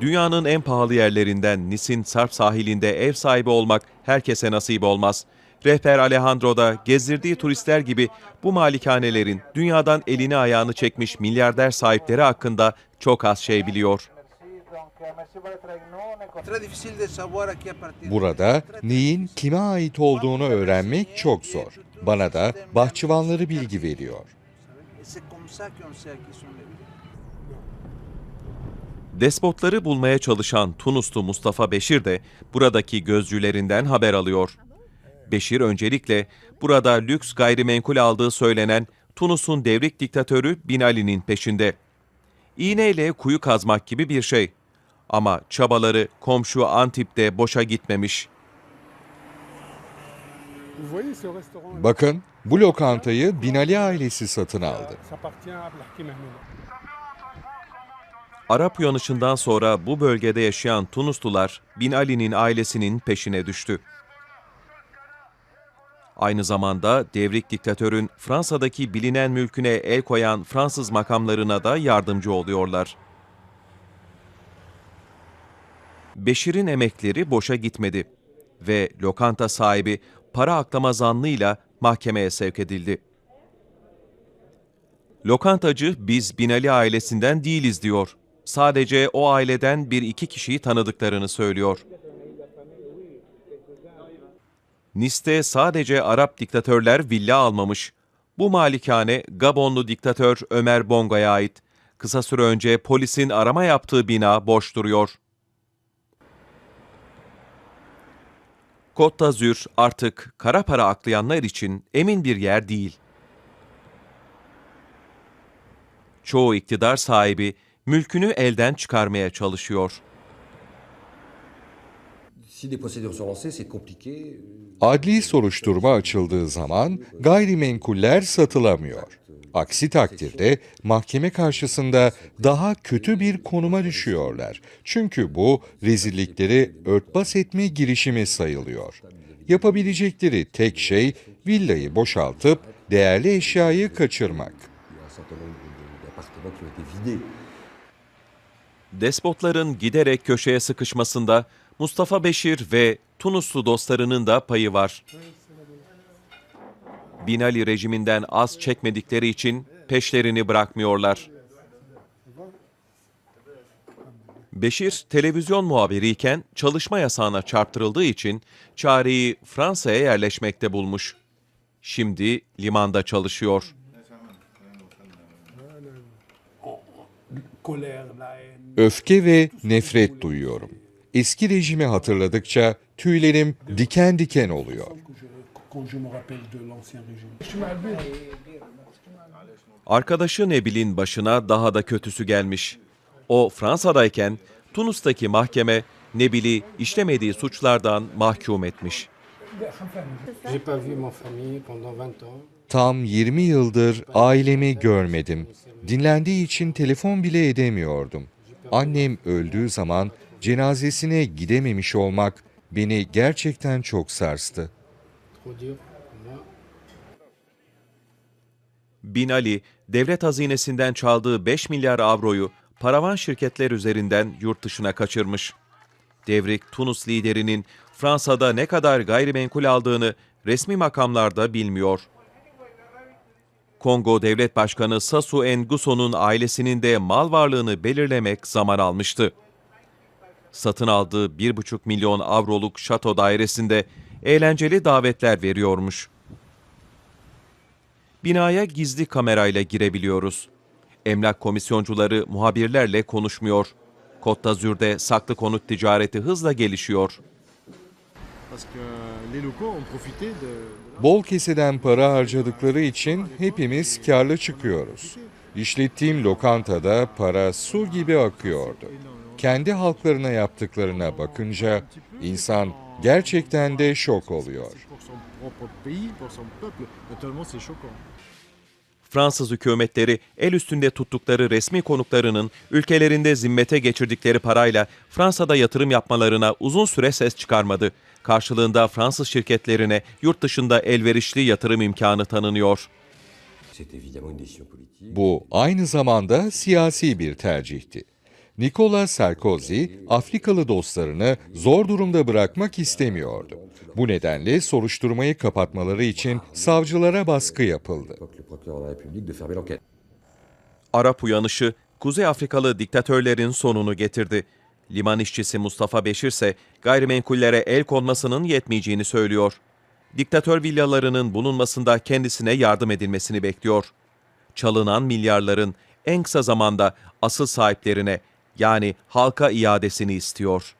Dünyanın en pahalı yerlerinden Nis'in Sarp sahilinde ev sahibi olmak herkese nasip olmaz. Rehber Alejandro da gezdirdiği turistler gibi bu malikanelerin dünyadan elini ayağını çekmiş milyarder sahipleri hakkında çok az şey biliyor. Burada neyin kime ait olduğunu öğrenmek çok zor. Bana da bahçıvanları bilgi veriyor. Despotları bulmaya çalışan Tunuslu Mustafa Beşir de buradaki gözcülerinden haber alıyor. Beşir öncelikle burada lüks gayrimenkul aldığı söylenen Tunus'un devrik diktatörü Bin Ali'nin peşinde. İğneyle kuyu kazmak gibi bir şey. Ama çabaları komşu Antip'te boşa gitmemiş. Bakın bu lokantayı Binali ailesi satın aldı. Arap uyanışından sonra bu bölgede yaşayan Tunuslular Bin Ali'nin ailesinin peşine düştü. Aynı zamanda devrik diktatörün Fransa'daki bilinen mülküne el koyan Fransız makamlarına da yardımcı oluyorlar. Beşir'in emekleri boşa gitmedi ve lokanta sahibi para aklama zanlıyla mahkemeye sevk edildi. Lokantacı biz Binali ailesinden değiliz diyor. Sadece o aileden bir iki kişiyi tanıdıklarını söylüyor. Nice'te sadece Arap diktatörler villa almamış. Bu malikane Gabonlu diktatör Ömer Bongo'ya ait. Kısa süre önce polisin arama yaptığı bina boş duruyor. Côte d'Azur artık kara para aklayanlar için emin bir yer değil. Çoğu iktidar sahibi mülkünü elden çıkarmaya çalışıyor. Adli soruşturma açıldığı zaman gayrimenkuller satılamıyor. Aksi takdirde mahkeme karşısında daha kötü bir konuma düşüyorlar. Çünkü bu rezillikleri örtbas etme girişimi sayılıyor. Yapabilecekleri tek şey villayı boşaltıp değerli eşyayı kaçırmak. Despotların giderek köşeye sıkışmasında Mustafa Beşir ve Tunuslu dostlarının da payı var. Binali rejiminden az çekmedikleri için peşlerini bırakmıyorlar. Beşir televizyon muhabiriyken çalışma yasağına çarptırıldığı için çareyi Fransa'ya yerleşmekte bulmuş. Şimdi limanda çalışıyor. Öfke ve nefret duyuyorum. Eski rejimi hatırladıkça tüylerim diken diken oluyor. Arkadaşı Nebil'in başına daha da kötüsü gelmiş. O Fransa'dayken Tunus'taki mahkeme Nebil'i işlemediği suçlardan mahkum etmiş. J'ai pas vu ma famille pendant 20 ans. Tam 20 yıldır ailemi görmedim. Dinlendiği için telefon bile edemiyordum. Annem öldüğü zaman cenazesine gidememiş olmak beni gerçekten çok sarstı. Bin Ali, devlet hazinesinden çaldığı 5 milyar avroyu paravan şirketler üzerinden yurt dışına kaçırmış. Devrik Tunus liderinin Fransa'da ne kadar gayrimenkul aldığını resmi makamlarda bilmiyor. Kongo Devlet Başkanı Sassou Nguesso'nun ailesinin de mal varlığını belirlemek zaman almıştı. Satın aldığı 1,5 milyon avroluk şato dairesinde eğlenceli davetler veriyormuş. Binaya gizli kamerayla girebiliyoruz. Emlak komisyoncuları muhabirlerle konuşmuyor. Côte d'Azur'da saklı konut ticareti hızla gelişiyor. parce Bol keseden para harcadıkları için hepimiz karlı çıkıyoruz. İşlettiğim lokantada para su gibi akıyordu. Kendi halklarına yaptıklarına bakınca insan gerçekten de şok oluyor. Fransız hükümetleri el üstünde tuttukları resmi konuklarının ülkelerinde zimmete geçirdikleri parayla Fransa'da yatırım yapmalarına uzun süre ses çıkarmadı. Karşılığında Fransız şirketlerine yurt dışında elverişli yatırım imkanı tanınıyor. Bu aynı zamanda siyasi bir tercihti. Nicolas Sarkozy, Afrikalı dostlarını zor durumda bırakmak istemiyordu. Bu nedenle soruşturmayı kapatmaları için savcılara baskı yapıldı. Arap uyanışı Kuzey Afrikalı diktatörlerin sonunu getirdi. Liman işçisi Mustafa Beşir ise gayrimenkullere el konmasının yetmeyeceğini söylüyor. Diktatör villalarının bulunmasında kendisine yardım edilmesini bekliyor. Çalınan milyarların en kısa zamanda asıl sahiplerine yani halka iadesini istiyor.